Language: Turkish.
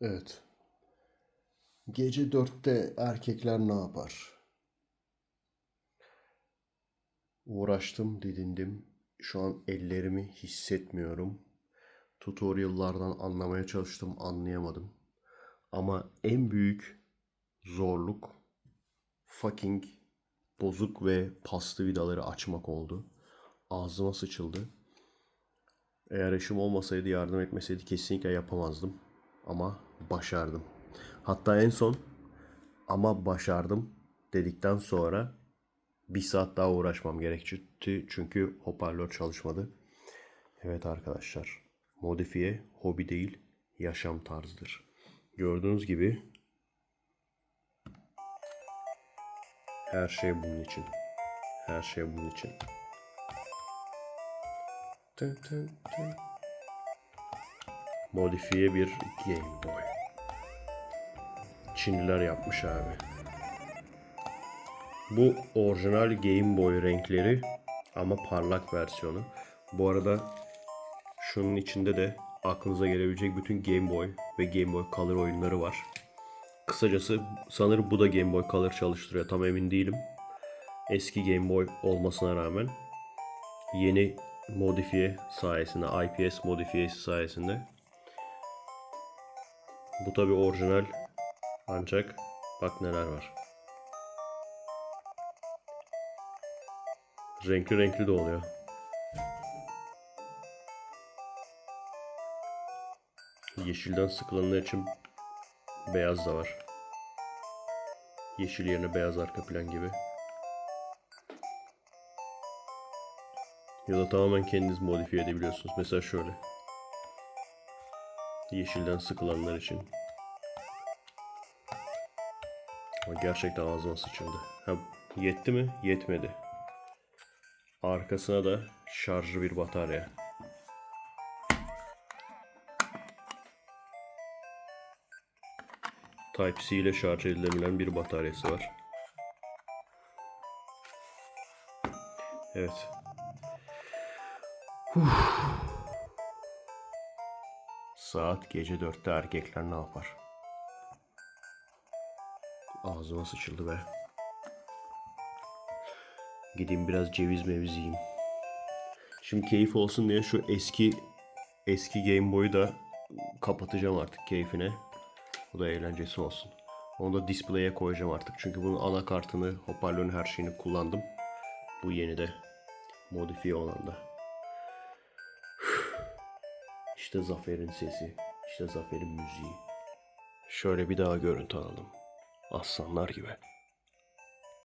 Evet. Gece dörtte erkekler ne yapar? Uğraştım, didindim. Şu an ellerimi hissetmiyorum. Tutorial'lardan anlamaya çalıştım, anlayamadım. Ama en büyük zorluk fucking bozuk ve paslı vidaları açmak oldu. Ağzıma sıçıldı. Eğer eşim olmasaydı, yardım etmeseydi kesinlikle yapamazdım. Ama başardım. Hatta en son ama başardım dedikten sonra bir saat daha uğraşmam gerekti. Çünkü hoparlör çalışmadı. Evet arkadaşlar. Modifiye hobi değil, yaşam tarzıdır. Gördüğünüz gibi her şey bunun için. Her şey bunun için. Tın tın tın. Modifiye bir Game Boy. Çinliler yapmış abi. Bu orijinal Game Boy renkleri ama parlak versiyonu. Bu arada şunun içinde de aklınıza gelebilecek bütün Game Boy ve Game Boy Color oyunları var. Kısacası sanırım bu da Game Boy Color çalıştırıyor. Tam emin değilim. Eski Game Boy olmasına rağmen yeni modifiye sayesinde, IPS modifiyesi sayesinde bu tabi orijinal ancak bak neler var. Renkli renkli de oluyor. Yeşilden sıkılanlar için beyaz da var. Yeşil yerine beyaz arka plan gibi. Ya da tamamen kendiniz modifiye edebiliyorsunuz. Mesela şöyle. Yeşilden sıkılanlar için. Ama gerçekten ağzıma sıçıldı. Ha, yetti mi? Yetmedi. Arkasına da şarjlı bir batarya. Type-C ile şarj edilebilen bir bataryası var. Evet. Saat gece dörtte erkekler ne yapar? Ağzıma sıçıldı be. Gideyim biraz ceviz meviz yiyeyim. Şimdi keyif olsun diye şu eski eski Game Boy'u da kapatacağım artık keyfine. Bu da eğlencesi olsun. Onu da display'e koyacağım artık. Çünkü bunun anakartını, hoparlörün her şeyini kullandım. Bu yeni de modifiye olan da. İşte Zafer'in sesi. işte Zafer'in müziği. Şöyle bir daha görüntü alalım. Aslanlar gibi.